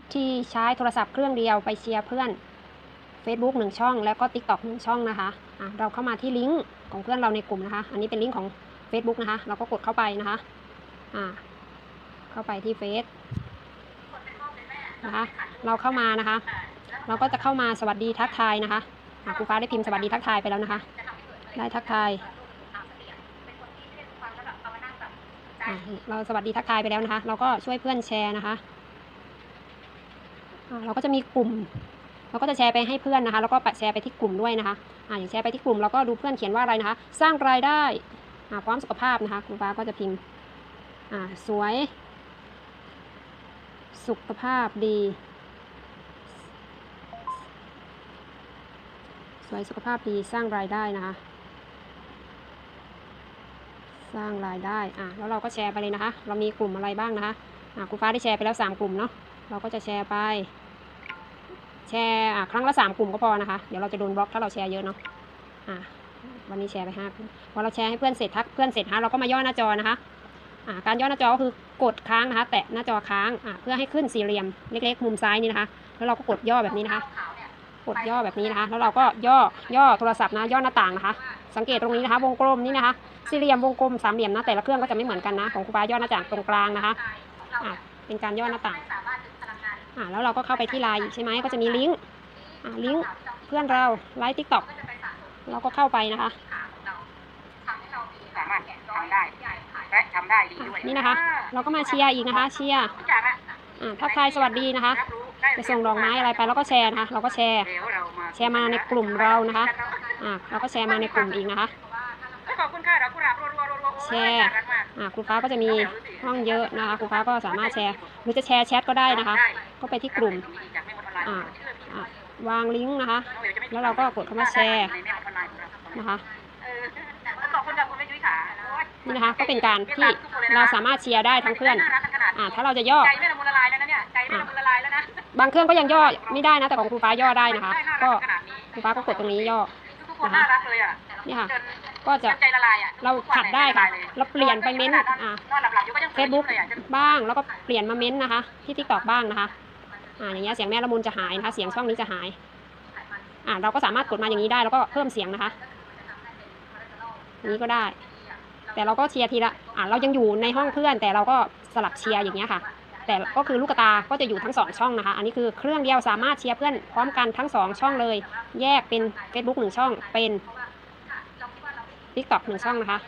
วิธีใช้โทรศัพท์เครื่องเดียวไปเชียร์เพื่อน Facebook หนึ่งช่อง แล้วก็ TikTok หนึ่งช่องนะคะอะเราเข้ามาที่ลิงก์ของเพื่อนเราในกลุ่มนะคะ อันนี้เป็นลิงก์ของ Facebook นะคะ เราก็กดเข้าไปนะคะอ่าเข้าไปที่เฟซนะคะ เราเข้ามานะคะ เราก็จะเข้ามาสวัสดีทักทายนะคะครูฟ้าได้พิมพ์สวัสดีทักทายไปแล้วนะคะ ได้ทักทายเราสวัสดีทักทายไปแล้วนะคะ เราก็ช่วยเพื่อนแชร์นะคะ เราก็จะมีกลุ่ม เราก็จะแชร์ไปให้เพื่อนนะคะ แล้วก็แปะแชร์ไปที่กลุ่มด้วยนะคะอ่าอย่างแชร์ไปที่กลุ่มเราก็ดูเพื่อนเขียนว่าอะไรนะคะ สร้างรายได้อ่าพร้อมสุขภาพนะคะครูฟ้าก็จะพิมพ์อ่าสวย สุขภาพดี สวยสุขภาพดีสร้างรายได้นะคะสร้างรายได้ อะ แล้วเราก็แชร์ไปเลยนะคะ เรามีกลุ่มอะไรบ้างนะคะ อะครูฟ้าได้แชร์ไปแล้วสามกลุ่มเนาะ เราก็จะแชร์ไป แชร์อะครั้งละสามกลุ่มก็พอนะคะ เดี๋ยวเราจะโดนบล็อกถ้าเราแชร์เยอะเนาะอะวันนี้แชร์ไปห้าขุมพอเราแชร์ให้เพื่อนเสร็จทักเพื่อนเสร็จฮะเราก็มาย่อหน้าจอนะคะอะการย่อหน้าจอก็คือกดค้างนะคะ แตะหน้าจอค้างอะเพื่อให้ขึ้นสี่เหลี่ยมเล็กๆมุมซ้ายนี่นะคะ แล้วเราก็กดย่อแบบนี้นะคะ กดย่อแบบนี้นะคะ แล้วเราก็ย่อย่อโทรศัพท์นะย่อหน้าต่างนะคะ สังเกตตรงนี้นะคะ วงกลมนี่นะคะสี่เหลี่ยมวงกลมสามเหลี่ยมนะแต่ละเครื่องก็จะไม่เหมือนกันนะของครูบาย่อหน้าต่างตรงกลางนะคะอะเป็นการย่อหน้าต่าง อะแล้วเราก็เข้าไปที่ไลน์อีกใช่ไหมก็จะมีลิงก์อะลิงก์เพื่อนเราไลฟ์ทิกตอกเราก็เข้าไปนะคะสามารถทำได้และทำได้ดีด้วยนี่นะคะ เราก็มาเชียร์อีกนะคะ เชียร์ทุกอย่างอะอะทักทายสวัสดีนะคะรับรู้ได้ไปส่งดอกไม้อะไรไปแล้วก็แชร์นะคะ เราก็แชร์เดี๋ยวเรามาแชร์มาในกลุ่มเรานะคะอะเราก็แชร์มาในกลุ่มอีกนะคะขอบคุณค่ะดอกกุหลาบรัวๆรัวๆแชร์น่ารักมากอะครูฟ้าก็จะมีห้องเยอะนะคะครูฟ้าก็สามารถแชร์ หรือจะแชร์แชทก็ได้นะคะ ก็ไปที่กลุ่มจากแม่มดออนไลน์อะอะวางลิงก์นะคะ แล้วเราก็กดเข้ามาแชร์ในแม่มดออนไลน์ของเรานะคะเออขอบคุณค่ะคุณแม่ยุ้ยขานี่นะคะก็เป็นการที่เราสามารถเชียร์ได้ทั้งเพื่อนน่ารักขนาดอะถ้าเราจะย่อใจแม่ละมุนละลายแล้วนะเนี่ยใจแม่ละมุนละลายแล้วนะบางเครื่องก็ยังย่อไม่ได้นะ แต่ของครูฟ้าย่อได้นะคะน่าก็รัขนาดนี้ครูฟ้าก็กดตรงนี้ย่อทุกคนน่ารักเลยอะนี่ค่ะจนก็จะจนใจละลายอะเราขัดได้ค่ะเราเปลี่ยนไปเม้นต์อะนอนหลับๆอยู่ก็ยังเฟซบุ๊กบ้างแล้วก็เปลี่ยนมาเม้นต์นะคะ ที่ทิกตอกบ้างนะคะ อ่าอย่างเงี้ยเสียงแม่ละมุนจะหายนะคะเสียงช่องนี้จะหายอ่าเราก็สามารถกดมาอย่างนี้ได้แล้วก็เพิ่มเสียงนะคะอย่างนี้ก็ได้ แต่เราก็เชียร์ทีละอ่าเรายังอยู่ในห้องเพื่อน แต่เราก็สลับเชียร์อย่างเงี้ยค่ะ แต่ก็คือลูกตาก็จะอยู่ทั้งสองช่องนะคะ อันนี้คือเครื่องเดียวสามารถเชียร์เพื่อนพร้อมกันทั้งสองช่องเลย แยกเป็น Facebook หนึ่งช่องเป็น TikTok หนึ่งช่องนะคะ